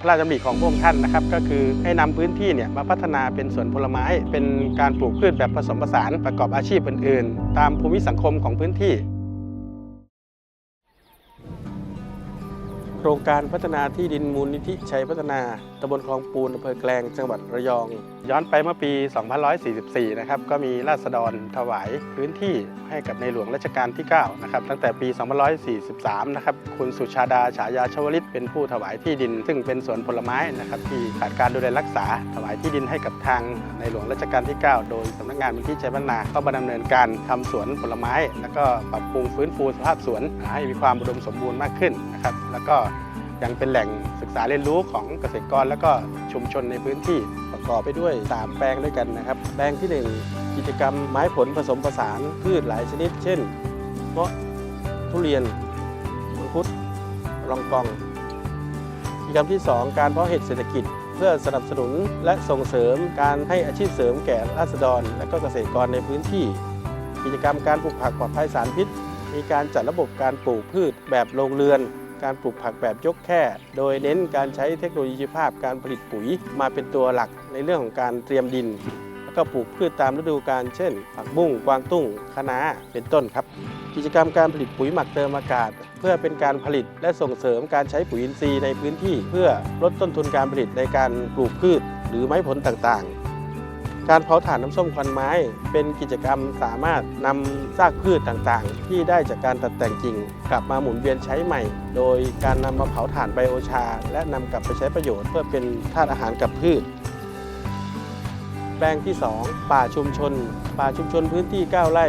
พระราชดำริของพระองค์ท่านนะครับ ก็คือให้นำพื้นที่เนี่ยมาพัฒนาเป็นสวนผลไม้ เป็นการปลูกพืชแบบผสมผสานประกอบอาชีพอื่น ๆ ตามภูมิสังคมของพื้นที่ โครงการพัฒนาที่ดินมูลนิธิชัยพัฒนาตำบลคลองปูนอำเภอแกลงจังหวัดระยอง ย้อนไปเมื่อปี2544 นะครับ ก็มีราษฎรถวายพื้นที่ให้กับในหลวงรัชกาลที่ 9 นะครับ ตั้งแต่ปี2543 นะครับ คุณสุชาดาฉายาชวลิต เป็นผู้ถวายที่ดิน ซึ่งเป็นสวนผลไม้นะครับ ที่ขาดการดูแลรักษา ถวายที่ดินให้กับทางในหลวงรัชกาลที่ 9 โดยสำนักงานมูลนิธิชัยพัฒนาเข้ามาดำเนินการทำสวนผลไม้ แล้วก็ปรับปรุงฟื้นฟูสภาพสวนให้มีความอุดมสมบูรณ์มากขึ้นนะครับ แล้วก็ ยังเป็นแหล่งศึกษาเรียนรู้ของเกษตรกรและก็ชุมชนในพื้นที่ประกอบไปด้วย 3 แปลงด้วยกันนะครับ แปลงที่ 1 กิจกรรมไม้ผลผสมผสานพืชหลายชนิด เช่นเงาะทุเรียนมังคุดรองกอง กิจกรรมที่ 2 การเพาะเห็ดเศรษฐกิจเพื่อสนับสนุนและส่งเสริมการให้อาชีพเสริมแก่ราษฎร และก็เกษตรกรในพื้นที่ กิจกรรมการปลูกผักปลอดภัยสารพิษ มีการจัดระบบการปลูกพืชแบบโรงเรือน การปลูกผักแบบยกแค่ โดยเน้นการใช้เทคโนโลยีชีวภาพการผลิตปุ๋ย มาเป็นตัวหลักในเรื่องของการเตรียมดิน แล้วก็ปลูกพืชตามฤดูกาลเช่น ผักบุ้งกวางตุ้งคะน้าเป็นต้นครับ กิจกรรมการผลิตปุ๋ยหมักเติมอากาศ เพื่อเป็นการผลิตและส่งเสริมการใช้ปุ๋ยอินทรีย์ในพื้นที่ เพื่อลดต้นทุนการผลิตในการปลูกพืช หรือไม้ผลต่างๆ การเผาถ่านน้ำส้มควันไม้ เป็นกิจกรรมสามารถนำซากพืชต่างๆ ที่ได้จากการตัดแต่งกิ่งกลับมาหมุนเวียนใช้ใหม่ โดยการนำมาเผาถ่านไบโอชา และนำกลับไปใช้ประโยชน์เพื่อเป็นธาตุอาหารกับพืช แปลงที่ 2 ป่าชุมชน ป่าชุมชนพื้นที่ 9 ไร่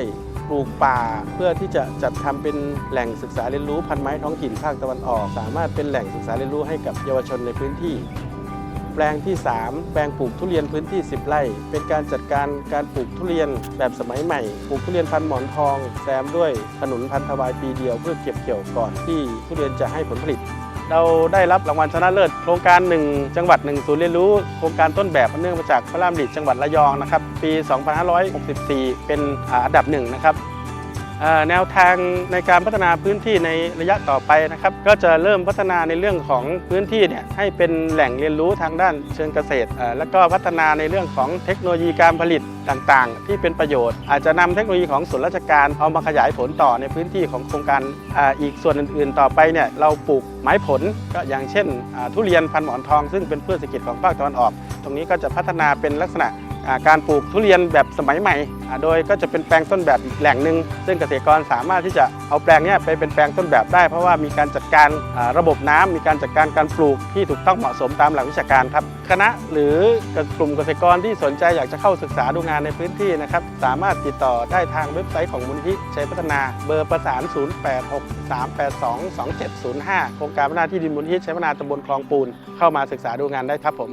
ปลูกป่าเพื่อที่จะจัดทำเป็นแหล่งศึกษาเรียนรู้พันไม้ท้องถิ่นภาคตะวันออก สามารถเป็นแหล่งศึกษาเรียนรู้ให้กับเยาวชนในพื้นที่ ปลงที่ 3 แปลงปลูกทุเรียนพื้นที่ 10 ไร่ เป็นการจัดการการปลูกทุเรียนแบบสมัยใหม่ ปลูกทุเรียนพันหมอนทอง แซมด้วยขนุนพันธวายปีเดียว เพื่อเก็บเกี่ยวก่อนที่ทุเรียนจะให้ผลผลิต เราได้รับรางวัลชนะเลิศโครงการ 1 จังหวัด 1 ศูนย์เรียนรู้ โครงการต้นแบบเนื่องมาจากพระรามดิตจังหวัดระยองนะครับ ปี 2564 เป็นอ่าอันดับหนึ่งนะครับ แนวทางในการพัฒนาพื้นที่ในระยะต่อไปนะครับ ก็จะเริ่มพัฒนาในเรื่องของพื้นที่เนี่ยให้เป็นแหล่งเรียนรู้ทางด้านเชิงเกษตร แล้วก็พัฒนาในเรื่องของเทคโนโลยีการผลิตต่างๆ ที่เป็นประโยชน์ อาจจะนำเทคโนโลยีของส่วนราชการเอามาขยายผลต่อในพื้นที่ของโครงการอ,อีกส่วนอื่น ๆ ต่อไปเนี่ยเราปลูกไม้ผลก็อย่างเช่น ทุเรียนพันหมอนทอง ซึ่งเป็นพืชเศรษฐกิจของภาคตะวันออก ตรงนี้ก็จะพัฒนาเป็นลักษณะ การปลูกทุเรียนแบบสมัยใหม่ โดยก็จะเป็นแปลงต้นแบบอีกแหล่งหนึ่งซึ่งเกษตรกรสามารถที่จะเอาแปลงนี้ไปเป็นแปลงต้นแบบได้เพราะว่ามีการจัดการระบบน้ำมีการจัดการการปลูกที่ถูกต้องเหมาะสมตามหลักวิชาการครับคณะหรือกลุ่มเกษตรกรที่สนใจอยากจะเข้าศึกษาดูงานในพื้นที่นะครับสามารถติดต่อได้ทางเว็บไซต์ของมูลนิธิชัยพัฒนาเบอร์ประสาน 0863822705 โครงการพัฒนาที่ดินมูลนิธิชัยพัฒนาตำบลคลองปูนเข้ามาศึกษาดูงานได้ครับผม